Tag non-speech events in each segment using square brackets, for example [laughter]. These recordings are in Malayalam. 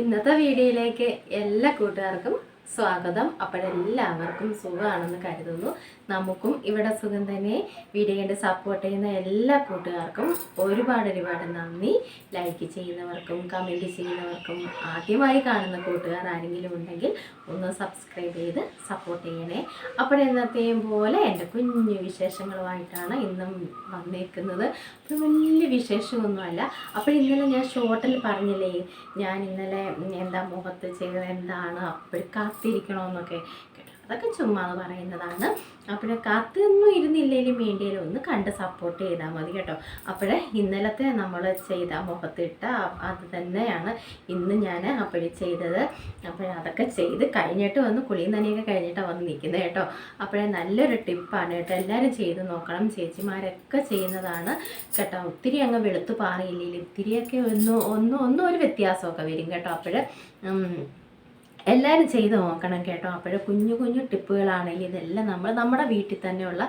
ഇന്നത്തെ വീഡിയോയിലേക്ക് എല്ലാ കൂട്ടുകാർക്കും സ്വാഗതം. അപ്പോഴെല്ലാവർക്കും സുഖമാണെന്ന് കരുതുന്നു. നമുക്കും ഇവിടെ സുഖം തന്നെ. വീഡിയോ സപ്പോർട്ട് ചെയ്യുന്ന എല്ലാ കൂട്ടുകാർക്കും ഒരുപാട് ഒരുപാട് നന്ദി. ലൈക്ക് ചെയ്യുന്നവർക്കും കമന്റ് ചെയ്യുന്നവർക്കും ആദ്യമായി കാണുന്ന കൂട്ടുകാർ ആരെങ്കിലും ഉണ്ടെങ്കിൽ ഒന്ന് സബ്സ്ക്രൈബ് ചെയ്ത് സപ്പോർട്ട് ചെയ്യണേ. അപ്പോഴെന്നത്തെയും പോലെ എന്റെ കുഞ്ഞു വിശേഷങ്ങളുമായിട്ടാണ് ഇന്നും വന്നേക്കുന്നത്. വലിയ വിശേഷമൊന്നുമല്ല. അപ്പോൾ ഇന്നലെ ഞാൻ ഷോർട്ടിൽ പറഞ്ഞില്ലേ ഞാൻ ഇന്നലെ എന്താ മുഖത്ത് ചെയ്തത് എന്താണ്? അപ്പോൾ കാത്തിരിക്കണമെന്നൊക്കെ കേട്ടോ. അതൊക്കെ ചുമ്മാ എന്ന് പറയുന്നതാണ്. അപ്പോൾ കത്തൊന്നും ഇരുന്നില്ലെങ്കിലും വേണ്ടിയാലും ഒന്ന് കണ്ട് സപ്പോർട്ട് ചെയ്താൽ മതി കേട്ടോ. അപ്പോൾ ഇന്നലത്തെ നമ്മൾ ചെയ്ത മുഖത്തിട്ട അത് തന്നെയാണ് ഇന്ന് ഞാൻ അപ്പോഴേ ചെയ്തത്. അപ്പോൾ അതൊക്കെ ചെയ്ത് കഴിഞ്ഞിട്ട് വന്ന് കുളിയും നനയൊക്കെ കഴിഞ്ഞിട്ടാണ് വന്ന് നിൽക്കുന്നത് കേട്ടോ. അപ്പോഴേ നല്ലൊരു ടിപ്പാണ് കേട്ടോ. എല്ലാവരും ചെയ്ത് നോക്കണം. ചേച്ചിമാരൊക്കെ ചെയ്യുന്നതാണ് കേട്ടോ. ഒത്തിരി അങ്ങ് വെളുത്ത് പാറിയില്ലെങ്കിൽ ഇത്തിരിയൊക്കെ ഒന്ന് ഒന്നും ഒന്നും ഒരു വ്യത്യാസമൊക്കെ വരും കേട്ടോ. അപ്പോൾ എല്ലാവരും ചെയ്ത് നോക്കണം കേട്ടോ. അപ്പോൾ കുഞ്ഞു കുഞ്ഞു ടിപ്പുകളാണെങ്കിൽ ഇതെല്ലാം നമ്മൾ നമ്മുടെ വീട്ടിൽ തന്നെയുള്ള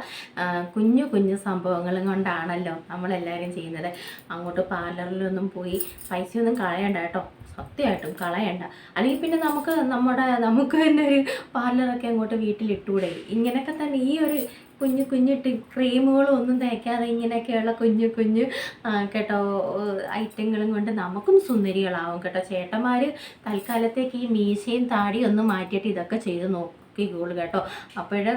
കുഞ്ഞു കുഞ്ഞു സംഭവങ്ങളും കൊണ്ടാണല്ലോ നമ്മളെല്ലാവരും ചെയ്യുന്നത്. അങ്ങോട്ട് പാർലറിലൊന്നും പോയി പൈസയൊന്നും കളയണ്ട കേട്ടോ. സത്യമായിട്ടും കളയണ്ട. അല്ലെങ്കിൽ പിന്നെ നമുക്ക് നമ്മുടെ നമുക്ക് തന്നെ ഒരു പാർലറൊക്കെ അങ്ങോട്ട് വീട്ടിലിട്ടൂടെ. ഇങ്ങനെയൊക്കെ തന്നെ ഈ ഒരു കുഞ്ഞു കുഞ്ഞു ക്രീമുകളും ഒന്നും തേക്കാതെ ഇങ്ങനെയൊക്കെയുള്ള കുഞ്ഞു കുഞ്ഞു കേട്ടോ ഐറ്റങ്ങളും കൊണ്ട് നമുക്കും സുന്ദരികളാവും കേട്ടോ. ചേട്ടന്മാർ തൽക്കാലത്തേക്ക് ഈ മീശയും താടിയും ഒന്ന് മാറ്റിയിട്ട് ഇതൊക്കെ ചെയ്ത് നോക്കിക്കോളൂ കേട്ടോ. അപ്പോഴ്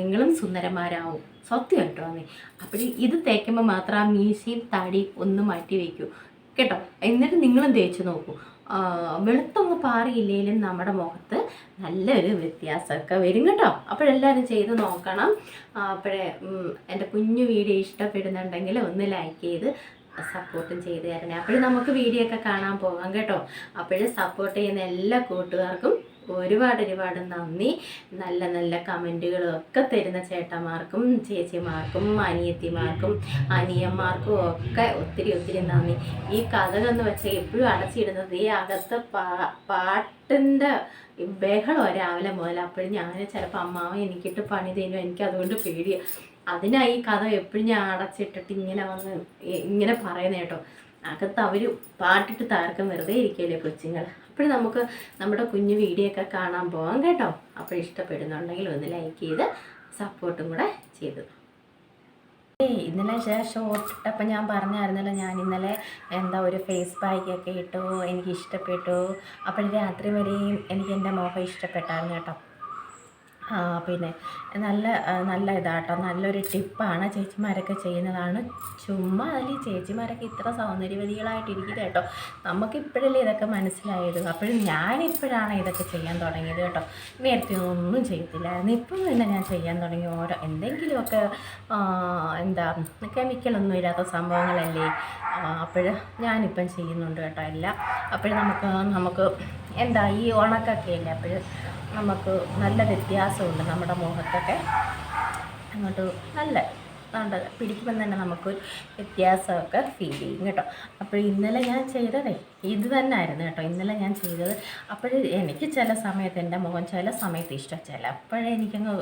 നിങ്ങളും സുന്ദരന്മാരാവും. സത്യം കേട്ടോ നീ? അപ്പോൾ ഇത് തേക്കുമ്പോൾ മാത്രം ആ മീശയും താടിയും ഒന്ന് മാറ്റി വയ്ക്കൂ. കേട്ടോ? എന്നിട്ട് നിങ്ങളും തേച്ച് നോക്കൂ. വെളുത്തൊന്ന് പാറിയില്ലെങ്കിലും നമ്മുടെ മുഖത്ത് നല്ലൊരു വ്യത്യാസമൊക്കെ വരും കേട്ടോ. അപ്പോഴെല്ലാവരും ചെയ്ത് നോക്കണം. അപ്പോഴേ എന്റെ കുഞ്ഞു വീഡിയോ ഇഷ്ടപ്പെടുന്നുണ്ടെങ്കിൽ ഒന്ന് ലൈക്ക് ചെയ്ത് സപ്പോർട്ടും ചെയ്ത് തരണേ. അപ്പോഴും നമുക്ക് വീഡിയോ ഒക്കെ കാണാൻ പോകാം കേട്ടോ. അപ്പോഴും സപ്പോർട്ട് ചെയ്യുന്ന എല്ലാ കൂട്ടുകാർക്കും ഒരുപാട് ഒരുപാട് നന്ദി. നല്ല നല്ല കമന്റുകളൊക്കെ തരുന്ന ചേട്ടന്മാർക്കും ചേച്ചിമാർക്കും അനിയത്തിമാർക്കും അനിയന്മാർക്കും ഒക്കെ ഒത്തിരി ഒത്തിരി നന്ദി. ഈ കഥകെന്ന് വെച്ചാൽ എപ്പോഴും അടച്ചിടുന്നത് ഈ അകത്ത് പാ പാട്ടിന്റെ ബഹളം രാവിലെ മുതൽ അപ്പോഴും ഞാൻ ചിലപ്പോൾ അമ്മാവൻ എനിക്കിട്ട് പണി തരും എനിക്ക് അതുകൊണ്ട് പേടിയാണ് അതിനായി ഈ കഥ എപ്പോഴും ഞാൻ അടച്ചിട്ടിട്ട് ഇങ്ങനെ വന്ന് ഇങ്ങനെ പറയുന്നത് കേട്ടോ. അകത്ത് അവർ പാട്ടിട്ട് താർക്കം വെറുതെ ഇരിക്കുകയല്ലേ കൊച്ചുങ്ങൾ അപ്പോൾ നമുക്ക് നമ്മുടെ കുഞ്ഞു വീഡിയോ ഒക്കെ കാണാൻ പോകാം കേട്ടോ. അപ്പോൾ ഇഷ്ടപ്പെടുന്നുണ്ടെങ്കിൽ ഒന്ന് ലൈക്ക് ചെയ്ത് സപ്പോർട്ടും കൂടെ ചെയ്തു. ഇന്നലെ ഷോർട്ട് ഇട്ടപ്പോൾ ഞാൻ പറഞ്ഞായിരുന്നല്ലോ ഞാൻ ഇന്നലെ എന്താ ഒരു ഫേസ് പാക്കൊക്കെ ഇട്ടു എനിക്ക് ഇഷ്ടപ്പെട്ടു അപ്പോൾ രാത്രി വരെയും എനിക്ക് എന്റെ മുഖം ഇഷ്ടപ്പെട്ടായിരുന്നു കേട്ടോ. പിന്നെ നല്ല നല്ല ഇതാട്ടോ. നല്ലൊരു ടിപ്പാണ് ചേച്ചിമാരൊക്കെ ചെയ്യുന്നതാണ്. ചുമ്മാ അതിൽ ചേച്ചിമാരൊക്കെ ഇത്ര സൗന്ദര്യവതികളായിട്ടിരിക്കുന്നത് കേട്ടോ. നമുക്കിപ്പോഴല്ലേ ഇതൊക്കെ മനസ്സിലായത്. അപ്പോഴും ഞാനിപ്പോഴാണ് ഇതൊക്കെ ചെയ്യാൻ തുടങ്ങിയത് കേട്ടോ. നേരത്തെ ഒന്നും ചെയ്തില്ലായിരുന്നു ഇപ്പം തന്നെ ഞാൻ ചെയ്യാൻ തുടങ്ങി. ഓരോ എന്തെങ്കിലുമൊക്കെ ആ, എന്താ കെമിക്കലൊന്നും ഇല്ലാത്ത സംഭവങ്ങളല്ലേ? അപ്പോൾ ഞാനിപ്പം ചെയ്യുന്നുണ്ട് കേട്ടോ എല്ലാം. അപ്പോഴും നമുക്ക് നമുക്ക് എന്താ ഈ ഉണക്കൊക്കെ ഇല്ലേ? അപ്പോൾ നമുക്ക് നല്ല വ്യത്യാസമുണ്ട് നമ്മുടെ മുഖത്തൊക്കെ. അങ്ങോട്ട് നല്ല ഉണ്ട് പിടിക്കുമ്പം തന്നെ നമുക്ക് വ്യത്യാസമൊക്കെ ഫീൽ ചെയ്യും കേട്ടോ. അപ്പോൾ ഇന്നലെ ഞാൻ ചെയ്തതേ ഇത് തന്നെ ആയിരുന്നു കേട്ടോ. ഇന്നലെ ഞാൻ ചെയ്തത്. അപ്പോൾ എനിക്ക് ചില സമയത്ത് എന്റെ മുഖം ചില സമയത്ത് ഇഷ്ടം. ചില അപ്പോഴേ എനിക്കങ്ങ്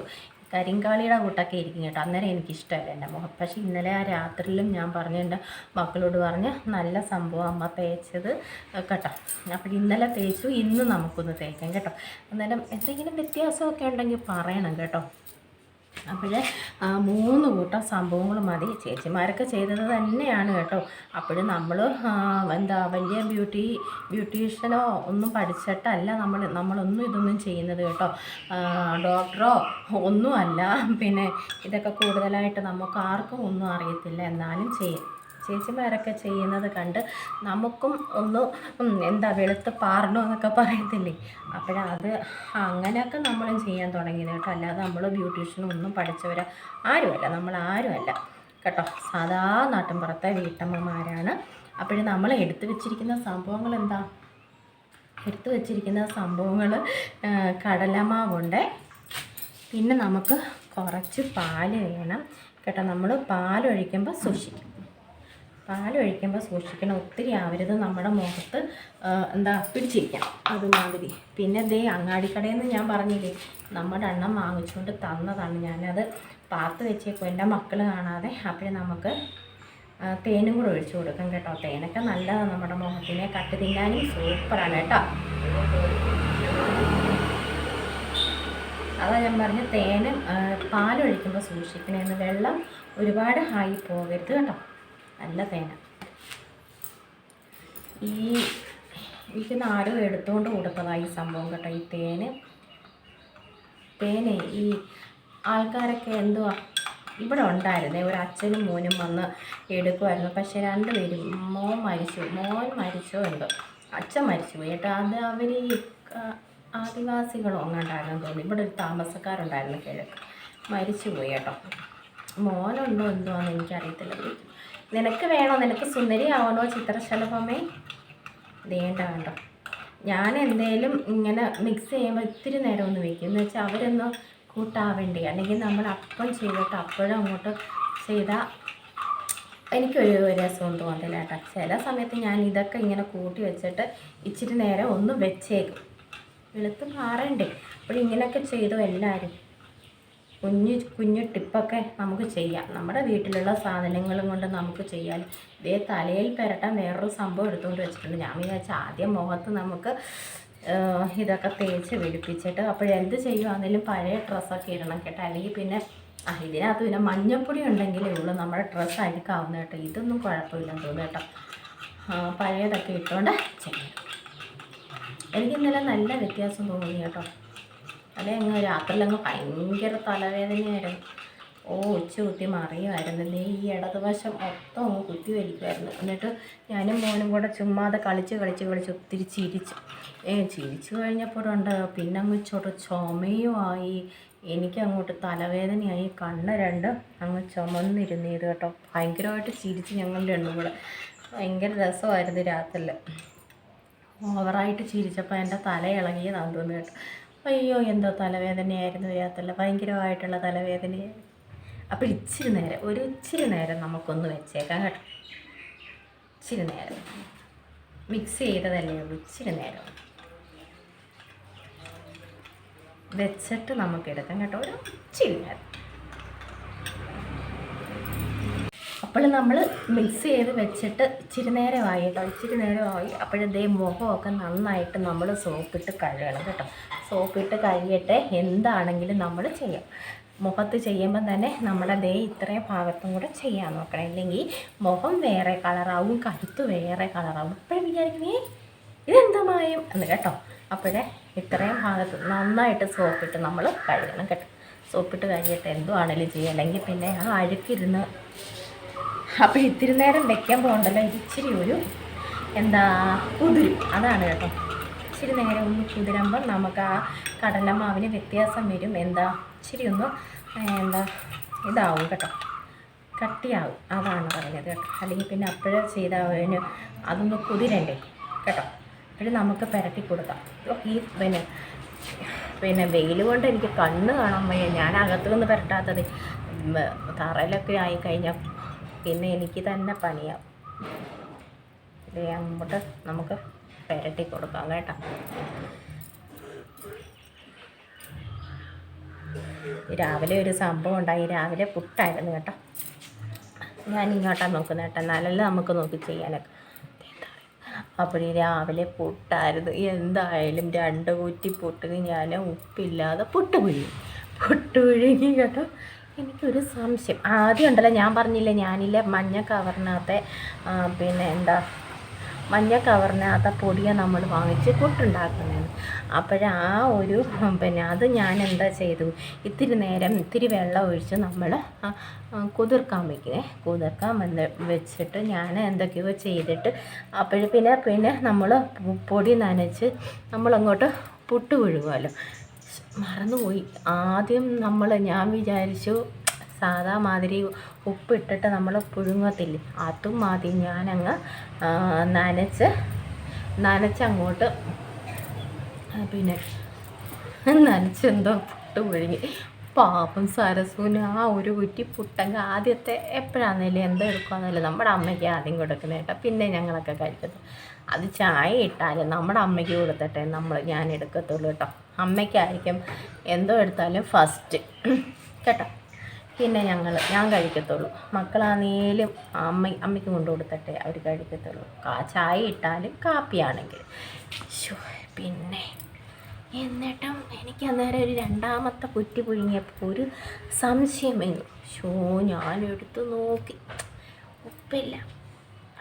കരിങ്കാളിയുടെ കൂട്ടൊക്കെ ഇരിക്കും കേട്ടോ. അന്നേരം എനിക്കിഷ്ടമല്ല എന്റെ മുഖം. പക്ഷേ ഇന്നലെ ആ രാത്രിയിലും ഞാൻ പറഞ്ഞ എന്റെ മക്കളോട് പറഞ്ഞ് നല്ല സംഭവം അമ്മ തേച്ചത് കേട്ടോ. അപ്പോൾ ഇന്നലെ തേച്ചു ഇന്ന് നമുക്കൊന്ന് തേക്കാം കേട്ടോ. അന്നേരം എന്തെങ്കിലും വ്യത്യാസമൊക്കെ ഉണ്ടെങ്കിൽ പറയണം കേട്ടോ. അപ്പോൾ മൂന്ന് കൂട്ടം സംഭവങ്ങൾ മതി. ചേച്ചിമാരൊക്കെ ചെയ്തത് തന്നെയാണ് കേട്ടോ. അപ്പോൾ നമ്മൾ എന്താ വലിയ ബ്യൂട്ടി ബ്യൂട്ടീഷ്യനോ ഒന്നും പഠിച്ചിട്ടല്ല നമ്മൾ നമ്മളൊന്നും ഇതൊന്നും ചെയ്യുന്നത് കേട്ടോ. ഡോക്ടറോ ഒന്നുമല്ല. പിന്നെ ഇതൊക്കെ കൂടുതലായിട്ട് നമുക്ക് ആർക്കും ഒന്നും അറിയത്തില്ല. എന്നാലും ചെയ്യും. ചേച്ചിമാരൊക്കെ ചെയ്യുന്നത് കണ്ട് നമുക്കും ഒന്ന് എന്താ വെളുത്ത് പാറണോ എന്നൊക്കെ പറയത്തില്ലേ? അപ്പോഴത് അങ്ങനെയൊക്കെ നമ്മളും ചെയ്യാൻ തുടങ്ങിയത് കേട്ടോ. അല്ലാതെ നമ്മൾ ബ്യൂട്ടീഷ്യനൊന്നും ഒന്നും പഠിച്ചവർ ആരുമല്ല. നമ്മൾ ആരുമല്ല. കേട്ടോ. സാധാ നാട്ടിൻപുറത്തെ വീട്ടമ്മമാരാണ്. അപ്പോഴും നമ്മൾ എടുത്തു വെച്ചിരിക്കുന്ന സംഭവങ്ങൾ എന്താ? എടുത്തു വെച്ചിരിക്കുന്ന സംഭവങ്ങൾ കടലമാവുണ്ട്. പിന്നെ നമുക്ക് കുറച്ച് പാൽ വേണം. കേട്ടോ. നമ്മൾ പാലൊഴിക്കുമ്പോൾ സൂക്ഷിക്കും. പാലൊഴിക്കുമ്പോൾ സൂക്ഷിക്കണം. ഒത്തിരി ആവരുത് നമ്മുടെ മുഖത്ത് എന്താ പിടിച്ചിരിക്കാം. അതുമാതിരി. പിന്നെ ദേ അങ്ങാടിക്കടയിൽ നിന്ന് ഞാൻ പറഞ്ഞില്ലേ നമ്മുടെ എണ്ണം വാങ്ങിച്ചുകൊണ്ട് തന്നതാണ് ഞാനത് പാത്ത് വെച്ചേക്കും എന്റെ മക്കൾ കാണാതെ അപ്പോഴേ നമുക്ക് തേനും കൂടെ ഒഴിച്ചു കൊടുക്കാം കേട്ടോ. തേനൊക്കെ നല്ലതാണ് നമ്മുടെ മുഖത്തിനെ കട്ട് തിന്നാനും സൂപ്പറാണ് കേട്ടോ. അതാ ഞാൻ പറഞ്ഞ തേനും പാലൊഴിക്കുമ്പോൾ സൂക്ഷിക്കണേന്ന് വെള്ളം ഒരുപാട് ഹായി പോകരുത് കേട്ടോ. നല്ല തേന ഈ എനിക്ക് ആരും എടുത്തുകൊണ്ട് കൊടുത്തതാണ് ഈ സംഭവം കേട്ടോ ഈ തേന്. തേനെ ഈ ആൾക്കാരൊക്കെ എന്തുവാ ഇവിടെ ഉണ്ടായിരുന്നേ ഒരു അച്ഛനും മോനും വന്ന് എടുക്കുമായിരുന്നു പക്ഷെ രണ്ടുപേരും മോൻ മരിച്ചു മോൻ മരിച്ചോ എന്തോ അച്ഛൻ മരിച്ചു പോയി. കേട്ടോ അത് അവർ ഈ ആദിവാസികളോ അങ്ങോട്ടായിരുന്നു തോന്നി ഇവിടെ ഒരു താമസക്കാരുണ്ടായിരുന്നു കിഴക്ക് മരിച്ചു പോയി കേട്ടോ. മോനുണ്ടോ എന്തോ എന്ന് എനിക്കറിയത്തില്ല. നിനക്ക് വേണോ? നിനക്ക് സുന്ദരി ആവണോ ചിത്രശലഭമേ വേണ്ട വേണ്ട ഞാൻ എന്തേലും ഇങ്ങനെ മിക്സ് ചെയ്യുമ്പോൾ ഇത്തിരി നേരം ഒന്ന് വയ്ക്കും എന്ന് വെച്ചാൽ അവരൊന്ന് കൂട്ടാവേണ്ടി. അല്ലെങ്കിൽ നമ്മൾ അപ്പം ചെയ്തിട്ട് അപ്പോഴും അങ്ങോട്ട് ചെയ്താൽ എനിക്കൊരു രസവും തോന്നില്ല കേട്ടോ. ചില സമയത്ത് ഞാൻ ഇതൊക്കെ ഇങ്ങനെ കൂട്ടി വെച്ചിട്ട് ഇച്ചിരി നേരം ഒന്ന് വെച്ചേക്കും. വെളുത്ത് മാറണ്ടേ. അപ്പോൾ ഇങ്ങനെയൊക്കെ ചെയ്തു എല്ലാവരും. കുഞ്ഞു കുഞ്ഞു ടിപ്പൊക്കെ നമുക്ക് ചെയ്യാം. നമ്മുടെ വീട്ടിലുള്ള സാധനങ്ങളും കൊണ്ട് നമുക്ക് ചെയ്യാം. ഇതേ തലയിൽ പെരട്ടാൻ വേറൊരു സംഭവം എടുത്തുകൊണ്ട് വെച്ചിട്ടുണ്ട്. ഞാൻ വിചാരിച്ച ആദ്യം മുഖത്ത് നമുക്ക് ഇതൊക്കെ തേച്ച് വെളുപ്പിച്ചിട്ട് അപ്പോഴെന്ത് ചെയ്യുവാണെങ്കിലും പഴയ ഡ്രസ്സൊക്കെ ഇടണം കേട്ടോ. അല്ലെങ്കിൽ പിന്നെ ആ ഇതിനകത്ത് പിന്നെ മഞ്ഞപ്പൊടി ഉണ്ടെങ്കിലേ ഉള്ളൂ നമ്മുടെ ഡ്രസ്സ് അഴുക്കാവുന്ന കേട്ടോ. ഇതൊന്നും കുഴപ്പമില്ലെന്ന് തോന്നുന്നു കേട്ടോ. പഴയതൊക്കെ ഇട്ടുകൊണ്ട് ചെയ്യാം എനിക്ക് ഇന്നലെ നല്ല വ്യത്യാസം തോന്നി കേട്ടോ. അല്ലെ അങ്ങ് രാത്രിയിലങ്ങ് ഭയങ്കര തലവേദനയായിരുന്നു. ഓ ഉച്ച കുത്തി മറിയുമായിരുന്നു. നീ ഈ ഇടതുവശം മൊത്തം അങ്ങ് കുത്തി വലിക്കുമായിരുന്നു. എന്നിട്ട് ഞാനും മോനും കൂടെ ചുമ്മാതെ കളിച്ച് കളിച്ച് കളിച്ച് ഒത്തിരി ചിരിച്ചു. ഏ ചിരിച്ചു കഴിഞ്ഞപ്പോഴുണ്ട് പിന്നെ അങ്ങ് ചൊറ ചുമയുമായി. എനിക്ക് അങ്ങോട്ട് തലവേദനയായി. കണ്ണ് രണ്ട് അങ്ങ് ചുമന്നിരുന്നത് കേട്ടോ. ഭയങ്കരമായിട്ട് ചിരിച്ച് ഞങ്ങൾ രണ്ടും കൂടെ. ഭയങ്കര രസമായിരുന്നു രാത്രിയിൽ. ഓവറായിട്ട് ചിരിച്ചപ്പോൾ എന്റെ തല ഇളകിയതാണെന്ന് തോന്നുന്നു കേട്ടോ. അയ്യോ എന്തോ തലവേദനയായിരുന്നു രാത്രിയിൽ ഭയങ്കരമായിട്ടുള്ള തലവേദനയായിരുന്നു അപ്പോൾ ഇച്ചിരി നേരം ഒരു ഇച്ചിരി നേരം നമുക്കൊന്ന് വെച്ചേക്കാം കേട്ടോ. ഇച്ചിരി നേരം. മിക്സ് ചെയ്തതല്ലേ ഉള്ളൂ ഇച്ചിരി നേരം. വെച്ചിട്ട് നമുക്കെടുക്കാം കേട്ടോ ഒരു ഇച്ചിരി നേരം. അപ്പോൾ നമ്മൾ മിക്സ് ചെയ്ത് വെച്ചിട്ട് ഇച്ചിരി നേരമായി കേട്ടോ. ഇച്ചിരി നേരമായി. അപ്പോഴതേ മുഖമൊക്കെ നന്നായിട്ട് നമ്മൾ സോപ്പിട്ട് കഴുകണം കേട്ടോ. സോപ്പിട്ട് കഴുകിയിട്ട് എന്താണെങ്കിലും നമ്മൾ ചെയ്യാം. മുഖത്ത് ചെയ്യുമ്പോൾ തന്നെ നമ്മുടെ ദേ ഇത്രയും ഭാഗത്തും കൂടെ ചെയ്യാൻ നോക്കണം. ഇല്ലെങ്കിൽ മുഖം വേറെ കളറാവും കഴുത്ത് വേറെ കളറാവും. അപ്പോഴും വിചാരിക്കുന്നേ ഇതെന്താ മായം? എന്ന് കേട്ടോ. അപ്പോഴേ ഇത്രയും ഭാഗത്ത് നന്നായിട്ട് സോപ്പിട്ട് നമ്മൾ കഴുകണം കേട്ടോ. സോപ്പിട്ട് കഴുകിയിട്ട് എന്തുവാണേലും ചെയ്യുക അല്ലെങ്കിൽ പിന്നെ ആ അഴുക്കിരുന്ന് അപ്പോൾ ഇത്തിരി നേരം വെക്കാൻ പോകണ്ടല്ലോ. ഇച്ചിരി ഒരു എന്താ കുതിരും. അതാണ് കേട്ടോ. ഇച്ചിരി നേരം ഒന്ന് കുതിരുമ്പം നമുക്ക് ആ കടലമാവിന് വ്യത്യാസം വരും. എന്താ ഇച്ചിരി ഒന്ന് എന്താ ഇതാവും കേട്ടോ. കട്ടിയാവും. അതാണ് പറഞ്ഞത് കേട്ടോ. അല്ലെങ്കിൽ പിന്നെ അപ്പോഴേ ചെയ്താവിന് അതൊന്ന് കുതിരണ്ടേ കേട്ടോ. അപ്പോഴും നമുക്ക് പുരട്ടി കൊടുക്കാം. ഈ പിന്നെ പിന്നെ വെയിൽ കൊണ്ട് എനിക്ക് കണ്ണ് കാണാൻ വയ്യ. ഞാൻ അകത്തു നിന്ന് പുരട്ടാത്തത്. തറയിലൊക്കെ ആയി കഴിഞ്ഞാൽ പിന്നെ എനിക്ക് തന്നെ പണിയാവും ഇത് അങ്ങോട്ട് നമുക്ക് പുരട്ടി കൊടുക്കാം കേട്ടോ. രാവിലെ ഒരു സംഭവം ഉണ്ടായി. രാവിലെ പുട്ടായിരുന്നു കേട്ടോ. ഞാൻ ഇങ്ങോട്ടാണ് നോക്കുന്നത് കേട്ടോ. എന്നാലല്ലേ നമുക്ക് നോക്കി ചെയ്യാനൊക്കെ. അപ്പോൾ രാവിലെ പുട്ടായിരുന്നു. എന്തായാലും രണ്ട് കുറ്റി പുട്ടിന് ഞാൻ ഉപ്പില്ലാതെ പുട്ട് പുഴുങ്ങി. പുട്ട് പുഴുങ്ങി കേട്ടോ. എനിക്കൊരു സംശയം. ആദ്യം ഉണ്ടല്ലോ ഞാൻ പറഞ്ഞില്ലേ ഞാനില്ല മഞ്ഞ കവറിനകത്തെ പിന്നെ എന്താ മഞ്ഞ കവറിനകത്ത് പൊടിയാണ് നമ്മൾ വാങ്ങിച്ച് പുട്ടുണ്ടാക്കുന്നത് അപ്പോഴ ആ ഒരു പിന്നെ അത് ഞാൻ എന്താ ചെയ്തു? ഇത്തിരി നേരം ഇത്തിരി വെള്ളം ഒഴിച്ച് നമ്മൾ കുതിർക്കാൻ വയ്ക്കുവേ കുതിർക്കാൻ വന്ന് വെച്ചിട്ട് ഞാൻ എന്തൊക്കെയോ ചെയ്തിട്ട് അപ്പോഴ് പിന്നെ പിന്നെ നമ്മൾ പൊടി നനച്ച് നമ്മളങ്ങോട്ട് പുട്ട് പുഴുകുമല്ലോ മറന്നുപോയി. ആദ്യം നമ്മൾ ഞാൻ വിചാരിച്ചു സാധാ മാതിരി ഉപ്പിട്ടിട്ട് നമ്മൾ പുഴുങ്ങത്തില്ലേ? അതും ആദ്യം ഞാനങ്ങ് നനച്ച് നനച്ചങ്ങോട്ട് പിന്നെ [laughs] നനച്ചെന്തോ പുട്ട് പുഴുങ്ങി. പാപ്പം സരസൂന് ആ ഒരു കുറ്റി പുട്ടങ്ങ ആദ്യത്തെ എപ്പോഴാണെങ്കിലും എന്തോ എടുക്കുകയെന്നല്ല നമ്മുടെ അമ്മയ്ക്ക് ആദ്യം കൊടുക്കുന്നത് കേട്ടോ പിന്നെ ഞങ്ങളൊക്കെ കഴിക്കുന്നത് അത് ചായ ഇട്ടാലും നമ്മുടെ അമ്മയ്ക്ക് കൊടുത്തിട്ടേ നമ്മൾ ഞാൻ എടുക്കത്തുള്ളൂ കേട്ടോ. അമ്മയ്ക്കായിരിക്കും എന്തോ എടുത്താലും ഫസ്റ്റ് കേട്ടോ. പിന്നെ ഞങ്ങൾ ഞാൻ കഴിക്കത്തുള്ളൂ. മക്കളാണേലും അമ്മ അമ്മയ്ക്ക് കൊണ്ടു കൊടുത്തിട്ടേ അവർ കഴിക്കത്തുള്ളൂ. കാ ചായ ഇട്ടാലും കാപ്പിയാണെങ്കിൽ. പിന്നെ എന്നിട്ടും എനിക്ക് അന്നേരം ഒരു രണ്ടാമത്തെ കുറ്റി പുഴുങ്ങിയപ്പോൾ ഒരു സംശയം വന്നു. ഷോ ഞാൻ എടുത്തു നോക്കി. ഉപ്പില്ല.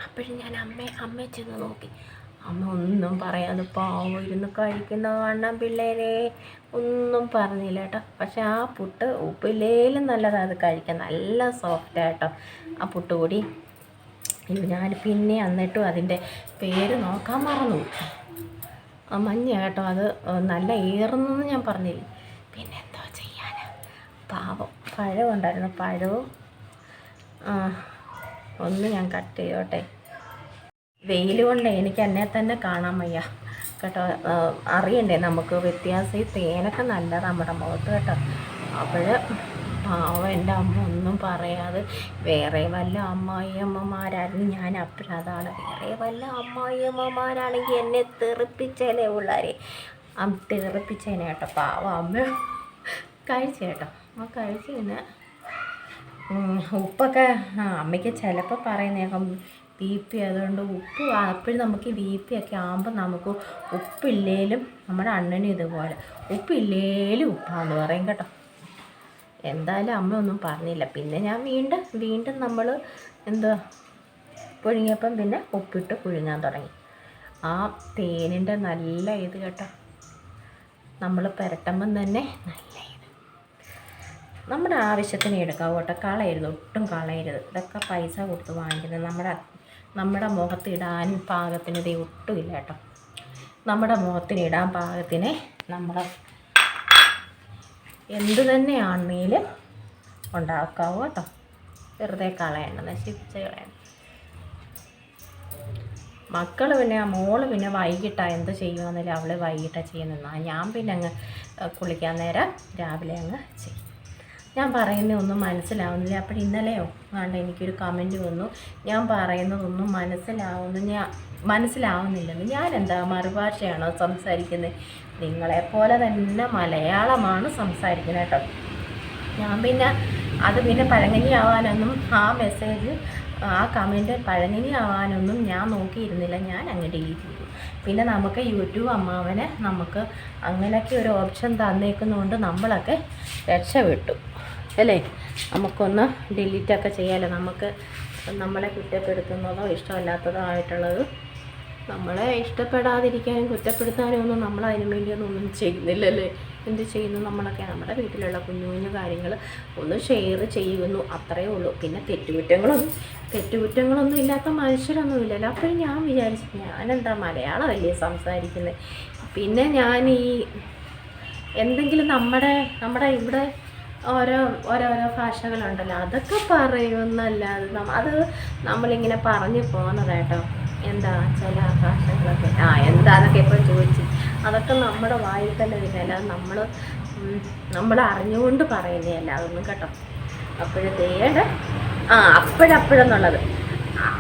അപ്പോഴും ഞാൻ അമ്മ അമ്മയെ ചെന്ന് നോക്കി. അമ്മ ഒന്നും പറയാതെ പാവം ഇരുന്ന് കഴിക്കുന്ന കാണാൻ പിള്ളേരെ. ഒന്നും പറഞ്ഞില്ല കേട്ടോ. പക്ഷെ ആ പുട്ട് ഉപ്പിലേലും നല്ലതാണ് അത് കഴിക്കാൻ നല്ല സോഫ്റ്റായിട്ടോ ആ പുട്ട് കൂടി ഞാൻ പിന്നെ എന്നിട്ടും അതിന്റെ പേര് നോക്കാൻ മറന്നു. മഞ്ഞ കേട്ടോ. അത് നല്ല ഏറുന്നെന്ന് ഞാൻ പറഞ്ഞില്ല. പിന്നെ എന്തോ ചെയ്യാനാ. പാവം. പഴം ഉണ്ടായിരുന്നു. പഴവും ഒന്ന് ഞാൻ കട്ട് ചെയ്യോട്ടെ. വെയിൽ കൊണ്ട് എനിക്ക് എന്നെ തന്നെ കാണാൻ വയ്യ. കേട്ടോ അറിയണ്ടേ നമുക്ക് വ്യത്യാസം? ഈ തേനൊക്കെ നല്ലതാണ് നമ്മുടെ മുഖത്ത് കേട്ടോ. അപ്പോൾ പാവം എന്റെ അമ്മ ഒന്നും പറയാതെ വേറെ വല്ല അമ്മായി അമ്മമാരായിരുന്നു ഞാൻ അപ്പോഴും വേറെ വല്ല അമ്മായി അമ്മമാരാണെങ്കിൽ എന്നെ തെറിപ്പിച്ചേലേ ഉള്ളാരെ തെറിപ്പിച്ചേനെ കേട്ടോ പാവം അമ്മ. കഴിച്ചു കേട്ടോ. ആ കഴിച്ച് പിന്നെ ഉപ്പൊക്കെ ആ അമ്മയ്ക്ക് ചിലപ്പോൾ പറയുന്നേക്കാം ബി പി ഉപ്പ് അപ്പോഴും നമുക്ക് ബി പി ഒക്കെ ആകുമ്പോൾ നമുക്ക് ഉപ്പില്ലേലും നമ്മുടെ അണ്ണനും ഇതുപോലെ ഉപ്പില്ലേലും ഉപ്പാന്ന് പറയും കേട്ടോ. എന്തായാലും അമ്മ ഒന്നും പറഞ്ഞില്ല. പിന്നെ ഞാൻ വീണ്ടും വീണ്ടും നമ്മൾ എന്താ പുഴുങ്ങിയപ്പം പിന്നെ ഉപ്പിട്ട് പുഴുങ്ങാൻ തുടങ്ങി. ആ തേനിന്റെ നല്ല ഇത് കേട്ടോ. നമ്മൾ പുരട്ടുമ്പം തന്നെ നല്ല ഇത്. നമ്മുടെ ആവശ്യത്തിന് എടുക്കാം. കേട്ടോ കളയരുത്. ഒട്ടും കളയരുത്. ഇതൊക്കെ പൈസ കൊടുത്ത് വാങ്ങിക്കുന്നത് നമ്മുടെ നമ്മുടെ മുഖത്ത് ഇടാൻ പാകത്തിന് ഇത് ഒട്ടുമില്ല കേട്ടോ. നമ്മുടെ മുഖത്തിന് ഇടാൻ പാകത്തിന് നമ്മുടെ എന്ത് തന്നെയാണെങ്കിലും ഉണ്ടാക്കാവൂ കേട്ടോ. വെറുതെ കളയണ്ട. നശിപ്പിച്ച് കളയണ്ട. മക്കൾ പിന്നെ മോൾ പിന്നെ വൈകിട്ടാണ് എന്ത് ചെയ്യുമെന്നില്ല അവൾ വൈകിട്ടാണ് ചെയ്യുന്നത്. ഞാൻ പിന്നെ അങ്ങ് കുളിക്കാൻ നേരം രാവിലെ അങ്ങ് ചെയ്യും. ഞാൻ പറയുന്നത് ഒന്നും മനസ്സിലാവുന്നില്ല. അപ്പോൾ ഇന്നലെയോ? ആണ്ട് എനിക്കൊരു കമന്റ് വന്നു. ഞാൻ പറയുന്നതൊന്നും മനസ്സിലാവുന്നു ഞാൻ മനസ്സിലാവുന്നില്ലെന്ന് ഞാൻ എന്താ മറുഭാഷയാണോ സംസാരിക്കുന്നത്? നിങ്ങളെപ്പോലെ തന്നെ മലയാളമാണ് സംസാരിക്കുന്നത് കേട്ടോ. ഞാൻ പിന്നെ അത് പിന്നെ പഴങ്ങനി ആവാനൊന്നും ആ മെസ്സേജ് ആ കമന്റ് പഴങ്ങനി ആവാനൊന്നും ഞാൻ നോക്കിയിരുന്നില്ല. ഞാൻ അങ്ങ് ഡിലീറ്റ് ചെയ്തു. പിന്നെ നമുക്ക് യൂട്യൂബ് അമ്മാവനെ നമുക്ക് അങ്ങനെയൊക്കെ ഒരു ഓപ്ഷൻ തന്നേക്കുന്നതുകൊണ്ട് നമ്മളൊക്കെ രക്ഷപ്പെട്ടു. അല്ലേ? നമുക്കൊന്ന് ഡിലീറ്റൊക്കെ ചെയ്യാമല്ലോ നമുക്ക് നമ്മളെ കുറ്റപ്പെടുത്തുന്നതോ ഇഷ്ടമല്ലാത്തതോ ആയിട്ടുള്ളത് നമ്മളെ ഇഷ്ടപ്പെടാതിരിക്കാനും കുറ്റപ്പെടുത്താനും ഒന്നും നമ്മൾ അതിനു വേണ്ടിയൊന്നും ഒന്നും ചെയ്യുന്നില്ലല്ലേ എന്ത് ചെയ്യുന്നു? നമ്മളൊക്കെ നമ്മുടെ വീട്ടിലുള്ള കുഞ്ഞു കുഞ്ഞു കാര്യങ്ങൾ ഒന്ന് ഷെയർ ചെയ്യുന്നു. അത്രയേ ഉള്ളൂ. പിന്നെ തെറ്റുകുറ്റങ്ങളൊന്നും തെറ്റുകുറ്റങ്ങളൊന്നും ഇല്ലാത്ത മനുഷ്യരൊന്നും ഇല്ലല്ലോ അപ്പോഴും ഞാൻ വിചാരിച്ചു ഞാനെന്താ മലയാളമല്ലേ സംസാരിക്കുന്നത്? പിന്നെ ഞാൻ ഈ എന്തെങ്കിലും നമ്മുടെ നമ്മുടെ ഇവിടെ ഓരോ ഓരോരോ ഭാഷകളുണ്ടല്ലോ. അതൊക്കെ പറയുമെന്നല്ലാതെ അത് നമ്മളിങ്ങനെ പറഞ്ഞു പോകുന്നതാട്ടോ എന്താ ചില ഭാഷകളൊക്കെ? ആ എന്താന്നൊക്കെ ഇപ്പോൾ ചോദിച്ചു. അതൊക്കെ നമ്മുടെ വായിൽ തന്നെ വരുന്നത് അല്ലാതെ നമ്മൾ നമ്മൾ അറിഞ്ഞുകൊണ്ട് പറയുന്നതല്ല. അതൊന്നും കേട്ടോ. അപ്പോഴത്തേടെ ആ അപ്പോഴപ്പോഴെന്നുള്ളത്.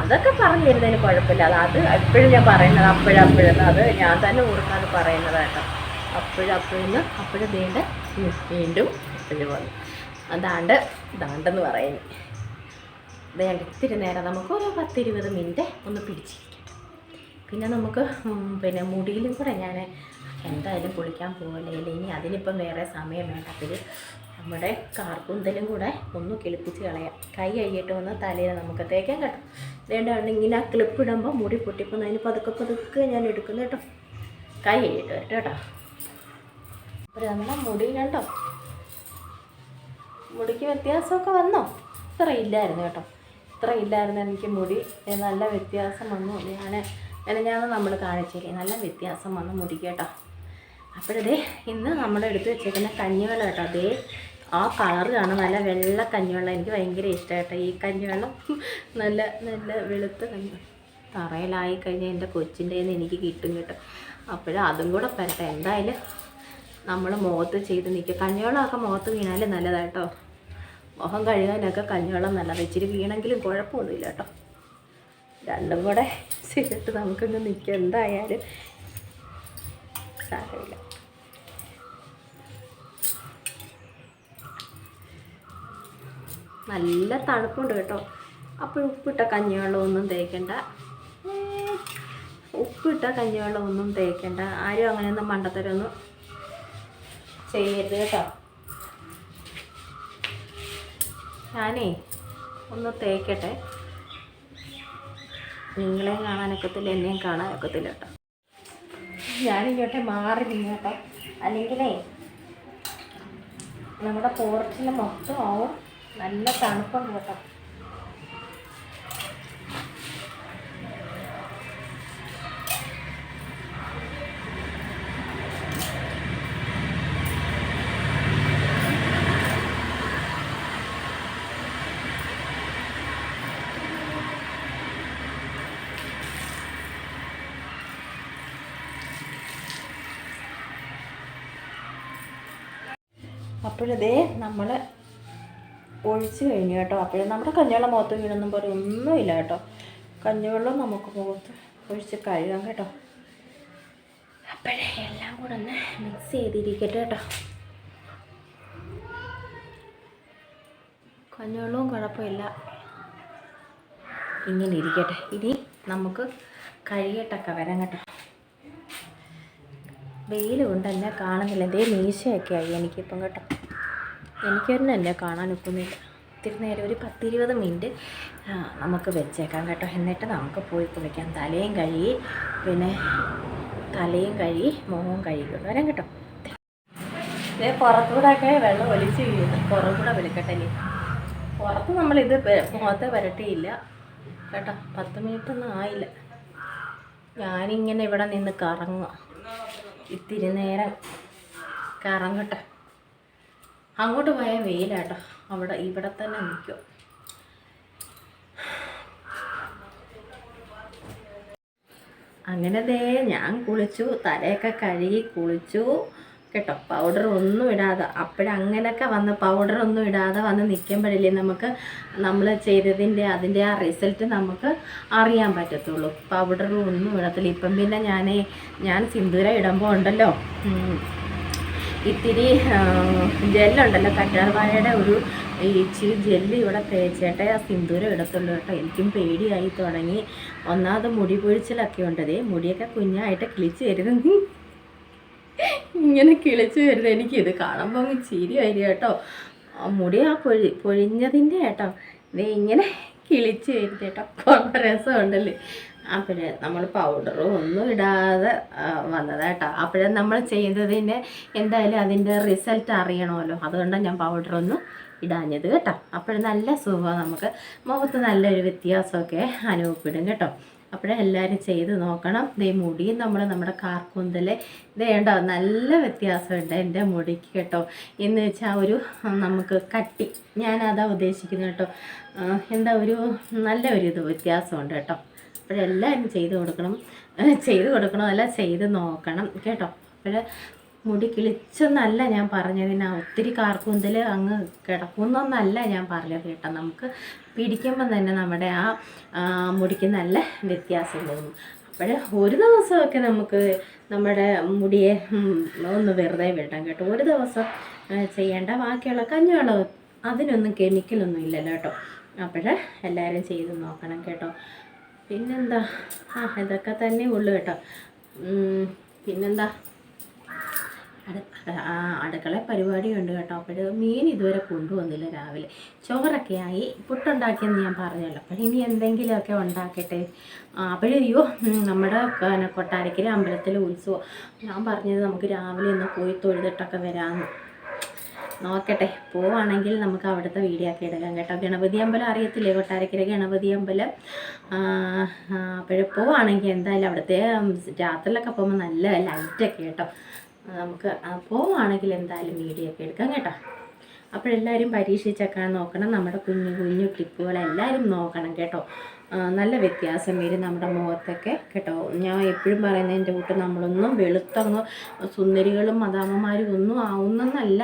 അതൊക്കെ പറഞ്ഞു തരുന്നതിന് കുഴപ്പമില്ല. അത് അത് എപ്പോഴും ഞാൻ പറയുന്നത് അപ്പോഴപ്പോഴെന്ന്. അത് ഞാൻ തന്നെ ഓർക്കാതെ പറയുന്നതായിട്ടോ അപ്പോഴപ്പോഴെന്ന് അപ്പോഴും വേണ്ട അപ്പോഴും വന്നു. അതാണ്ട് ഇതാണ്ടെന്ന് പറയുന്നു. വേണ്ട ഇത്തിരി നേരം നമുക്ക് ഒരു പത്തിരുപത് മിനിറ്റ് ഒന്ന് പിടിച്ചിരിക്കാം. പിന്നെ നമുക്ക് പിന്നെ മുടിയിലും കൂടെ ഞാൻ എന്തായാലും കുളിക്കാൻ പോകല്ലേ ഇനി അതിനിപ്പം വേറെ സമയം വേണ്ട. അതിൽ നമ്മുടെ കാർക്കുന്തലും കൂടെ ഒന്ന് കിളിപ്പിച്ച് കളയാം. കൈ കഴിയിട്ട് വന്ന് തലയിൽ നമുക്ക് തേക്കാൻ കേട്ടോ. വേണ്ട ഇങ്ങനെ ആ ക്ലിപ്പ് ഇടുമ്പോൾ മുടി പൊട്ടിപ്പോൾ അതിന് പതുക്കെ പതുക്കെ ഞാൻ എടുക്കുന്നു കേട്ടോ. കൈ കഴിയിട്ട് വരട്ടെ കേട്ടോ. അപ്പോൾ നമ്മുടെ മുടിയിലുണ്ടോ മുടിക്ക് വ്യത്യാസമൊക്കെ വന്നോ? ഇത്ര ഇല്ലായിരുന്നു കേട്ടോ. ഇത്ര ഇല്ലായിരുന്നു എനിക്ക് മുടി. നല്ല വ്യത്യാസം വന്നു. ഞാൻ ഞാൻ നമ്മൾ കാണിച്ചില്ലേ നല്ല വ്യത്യാസം വന്നു മുടി കേട്ടോ. അപ്പോഴതേ ഇന്ന് നമ്മൾ എടുത്ത് വെച്ചേക്കുന്ന കഞ്ഞിവെള്ളം കേട്ടോ. അതേ ആ കളർ കാണാൻ നല്ല വെള്ള കഞ്ഞിവെള്ളം. എനിക്ക് ഭയങ്കര ഇഷ്ടമായിട്ടോ ഈ കഞ്ഞിവെള്ളം. നല്ല നല്ല വെളുത്ത കഞ്ഞി. തറയിലായി കഴിഞ്ഞാൽ എന്റെ കൊച്ചിന്റെ എനിക്ക് കിട്ടും കേട്ടോ. അപ്പോഴും അതും കൂടെ പരട്ടെ. എന്തായാലും നമ്മൾ മുഖത്ത് ചെയ്ത് നിൽക്കുക കഞ്ഞിവെള്ളമൊക്കെ മുഖത്ത് വീണാൽ നല്ലതാട്ടോ. മുഖം കഴുകാനൊക്കെ കഞ്ഞിവെള്ളം നല്ലതാണ് ഇച്ചിരി വീണെങ്കിലും കുഴപ്പമൊന്നുമില്ല കേട്ടോ. രണ്ടും കൂടെ ചെയ്തിട്ട് നമുക്കൊന്ന് നിൽക്കുക എന്തായാലും സാരമില്ല. നല്ല തണുപ്പുണ്ട് കേട്ടോ. അപ്പോൾ ഉപ്പിട്ട കഞ്ഞിവെള്ളമൊന്നും തേക്കണ്ട. ഉം, ഉപ്പിട്ട കഞ്ഞിവെള്ളം ഒന്നും തേക്കണ്ട. ആരും അങ്ങനെയൊന്നും മണ്ടത്തരൊന്നും ചെയ്യരുത് കേട്ടോ. ഞാനേ ഒന്ന് തേക്കട്ടെ. നിങ്ങളെയും കാണാനൊക്കത്തില്ല എന്നെയും കാണാനൊക്കത്തില്ല കേട്ടോ. ഞാനിങ്ങോട്ടെ മാറി കേട്ടോ അല്ലെങ്കിലേ നമ്മുടെ പോർച്ചിൽ മൊത്തം ആവും. നല്ല തണുപ്പുണ്ട് കേട്ടോ. അപ്പോഴതേ നമ്മൾ ഒഴിച്ച് കഴിഞ്ഞു കേട്ടോ. അപ്പോഴും നമ്മുടെ കഞ്ഞിവെള്ളം മുഖത്ത് വീണൊന്നും പോലെ ഒന്നുമില്ല കേട്ടോ. കഞ്ഞിവെള്ളം നമുക്ക് മുഖത്ത് ഒഴിച്ച് കഴുകാം കേട്ടോ. അപ്പോഴേ എല്ലാം കൂടെ ഒന്ന് മിക്സ് ചെയ്തിരിക്കട്ടെ കേട്ടോ. കഞ്ഞിവെള്ളവും കുഴപ്പമില്ല. ഇങ്ങനെ ഇരിക്കട്ടെ. ഇനി നമുക്ക് കഴുകിയിട്ടൊക്കെ വരാം കേട്ടോ. വെയിൽ കൊണ്ട് എന്നെ കാണുന്നില്ല. എന്തേ മീശയൊക്കെ ആയി എനിക്കിപ്പം കേട്ടോ. എനിക്ക് തന്നെ എന്നെ കാണാൻ ഒക്കുന്നില്ല ഇത്തിരി നേരം ഒരു പത്തിരുപത് മിനിറ്റ് നമുക്ക് വെച്ചേക്കാം കേട്ടോ. എന്നിട്ട് നമുക്ക് പോയി കുളിക്കാം. തലയും കഴുകി പിന്നെ തലയും കഴുകി മുഖവും കഴുകി വരാം കേട്ടോ. ഇതേ പുറത്തുകൂടെയൊക്കെ വെള്ളം ഒലിച്ച് വീഴുന്നു. പുറത്തുകൂടെ വിളിക്കട്ടെ ഇനി. പുറത്ത് നമ്മളിത് മുഖത്തെ വരട്ടിയില്ല കേട്ടോ. പത്ത് മിനിറ്റ് ഒന്നും ആയില്ല. ഞാനിങ്ങനെ ഇവിടെ നിന്ന് കറങ്ങുക ഇത്തിരി നേരം കറങ്ങട്ടെ. അങ്ങോട്ട് പോയാൽ വെയിലാട്ടോ. അവിടെ ഇവിടെ തന്നെ നിൽക്കും. അങ്ങനെ ദേ ഞാൻ കുളിച്ചു തലയൊക്കെ കഴുകി കുളിച്ചു. കേട്ടോ പൗഡർ ഒന്നും ഇടാതെ അപ്പോഴങ്ങനൊക്കെ വന്ന് പൗഡർ ഒന്നും ഇടാതെ വന്ന് നിൽക്കുമ്പോഴല്ലേ നമുക്ക് നമ്മൾ ചെയ്തതിന്റെ അതിന്റെ ആ റിസൾട്ട് നമുക്ക് അറിയാൻ പറ്റത്തുള്ളൂ. പൗഡർ ഒന്നും ഇടത്തില്ല. ഇപ്പം പിന്നെ ഞാൻ ഞാൻ സിന്ദൂര ഇടുമ്പോൾ ഉണ്ടല്ലോ ഇത്തിരി ജെല്ലുണ്ടല്ലോ കറ്റാർവാഴയുടെ ഒരു ഇച്ചിരി ജെല്ല് ഇവിടെ തേച്ചേട്ടെ ആ സിന്ദൂരം ഇടത്തുള്ളൂ കേട്ടോ. എനിക്കും പേടിയായി തുടങ്ങി. ഒന്നാമത് മുടി പൊഴിച്ചിലൊക്കെ ഉണ്ടതേ മുടിയൊക്കെ കുഞ്ഞായിട്ട് കിളിച്ച് വരുന്നത് ഇങ്ങനെ കിളിച്ച് വരുന്നത്. എനിക്കിത് കാണുമ്പോൾ അങ്ങ് ചിരി വരിക കേട്ടോ മുടി ആ പൊഴി പൊഴിഞ്ഞതിന്റെ കേട്ടോ ഇങ്ങനെ കിളിച്ച് വരുന്നത് കേട്ടോ. കുറേ രസമുണ്ടല്ലേ? അപ്പോഴേ നമ്മൾ പൗഡറും ഒന്നും ഇടാതെ വന്നതാ അപ്പോഴേ നമ്മൾ ചെയ്തതിന്റെ എന്തായാലും അതിന്റെ റിസൾട്ട് അറിയണമല്ലോ. അതുകൊണ്ടാണ് ഞാൻ പൗഡറൊന്നും ഇടാഞ്ഞത് കേട്ടോ. അപ്പോഴും നല്ല സുഖമാണ് നമുക്ക് മുഖത്ത് നല്ലൊരു വ്യത്യാസമൊക്കെ അനുഭവപ്പെടും കേട്ടോ. അപ്പോഴേ എല്ലാവരും ചെയ്ത് നോക്കണം. ദേ മുടിയും നമ്മൾ നമ്മുടെ കാർക്കൂന്തൽ ഇതേണ്ടോ നല്ല വ്യത്യാസമുണ്ട് എന്റെ മുടിക്ക് കേട്ടോ. എന്ന് വെച്ചാൽ ഒരു നമുക്ക് കട്ടി. ഞാനതാ ഉദ്ദേശിക്കുന്നത് കേട്ടോ. എന്താ ഒരു നല്ല ഒരു ഇത് വ്യത്യാസമുണ്ട് കേട്ടോ. അപ്പോഴെല്ലാവരും ചെയ്ത് കൊടുക്കണം. ചെയ്ത് കൊടുക്കണമല്ല ചെയ്ത് നോക്കണം കേട്ടോ. അപ്പോൾ മുടി കിളിച്ചെന്നല്ല ഞാൻ പറഞ്ഞതിന് ഒത്തിരി കാർക്കൂന്തൽ അങ്ങ് കിടക്കുന്നൊന്നല്ല ഞാൻ പറഞ്ഞത് കേട്ടോ. നമുക്ക് പിടിക്കുമ്പം തന്നെ നമ്മുടെ ആ മുടിക്ക് നല്ല വ്യത്യാസം തോന്നും അപ്പോൾ ഒരു ദിവസമൊക്കെ നമുക്ക് നമ്മുടെ മുടിയെ ഒന്ന് വെറുതെ വിടാം കേട്ടോ. ഒരു ദിവസം ചെയ്യേണ്ട ബാക്കിയുള്ള കഞ്ഞുവെള്ളം അതിനൊന്നും കെമിക്കലൊന്നും ഇല്ലല്ലോ കേട്ടോ. അപ്പോൾ എല്ലാവരും ചെയ്ത് നോക്കണം കേട്ടോ. പിന്നെന്താ? ആ ഇതൊക്കെ തന്നെ ഉള്ളു കേട്ടോ. പിന്നെന്താ? അടുക്കള പരിപാടിയുണ്ട് കേട്ടോ. അപ്പോൾ മീൻ ഇതുവരെ കൊണ്ടുവന്നില്ല രാവിലെ. ചോറൊക്കെ ആയി പുട്ടുണ്ടാക്കിയെന്ന് ഞാൻ പറഞ്ഞല്ലോ. അപ്പോൾ ഇനി എന്തെങ്കിലുമൊക്കെ ഉണ്ടാക്കട്ടെ. അപ്പോഴയ്യോ നമ്മുടെ പിന്നെ കൊട്ടാരക്കര അമ്പലത്തിലെ ഉത്സവം. ഞാൻ പറഞ്ഞത് നമുക്ക് രാവിലെ ഒന്ന് പോയി തൊഴുതിട്ടൊക്കെ വരാമെന്ന് നോക്കട്ടെ. പോവാണെങ്കിൽ നമുക്ക് അവിടുത്തെ വീഡിയോ ഒക്കെ എടുക്കാം കേട്ടോ. ഗണപതി അമ്പലം അറിയത്തില്ലേ? കൊട്ടാരക്കര ഗണപതി അമ്പലം. അപ്പോഴേ പോവാണെങ്കിൽ എന്തായാലും അവിടുത്തെ രാത്രിയിലൊക്കെ പോകുമ്പോൾ നല്ല ലൈറ്റൊക്കെ കേട്ടോ. നമുക്ക് പോവുകയാണെങ്കിൽ എന്തായാലും വീഡിയോ ഒക്കെ എടുക്കാം കേട്ടോ. അപ്പോഴെല്ലാവരും പരീക്ഷിച്ചൊക്കെ നോക്കണം. നമ്മുടെ കുഞ്ഞു കുഞ്ഞു ടിപ്പുകളെല്ലാവരും നോക്കണം കേട്ടോ. നല്ല വ്യത്യാസം വരും നമ്മുടെ മുഖത്തൊക്കെ കേട്ടോ. ഞാൻ എപ്പോഴും പറയുന്നതിന്റെ കൂട്ട് നമ്മളൊന്നും വെളുത്തങ്ങ് സുന്ദരികളും മദാമ്മമാരും ഒന്നും ആവുന്നെന്നല്ല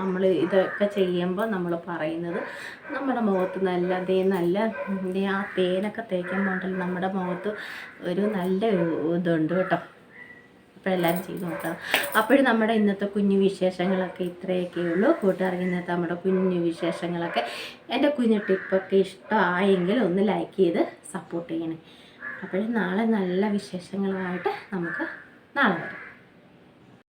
നമ്മൾ ഇതൊക്കെ ചെയ്യുമ്പോൾ നമ്മൾ പറയുന്നത്. നമ്മുടെ മുഖത്ത് നല്ല ദേ നല്ല ആ തേനൊക്കെ തേക്കാൻ ഉണ്ടല്ലോ നമ്മുടെ മുഖത്ത് ഒരു നല്ല ഇതുണ്ട് കേട്ടോ. അപ്പോൾ എല്ലാവരും ചെയ്ത് നോക്കണം അപ്പോഴും നമ്മുടെ ഇന്നത്തെ കുഞ്ഞു വിശേഷങ്ങളൊക്കെ ഇത്രയൊക്കെ ഉള്ളൂ. കൂട്ടുകാർക്ക് ഇന്നത്തെ നമ്മുടെ കുഞ്ഞു വിശേഷങ്ങളൊക്കെ എന്റെ കുഞ്ഞു ടിപ്പൊക്കെ ഇഷ്ടമായെങ്കിൽ ഒന്ന് ലൈക്ക് ചെയ്ത് സപ്പോർട്ട് ചെയ്യണേ. അപ്പോഴും നാളെ നല്ല വിശേഷങ്ങളുമായിട്ട് നമുക്ക് നാളെ വരാം.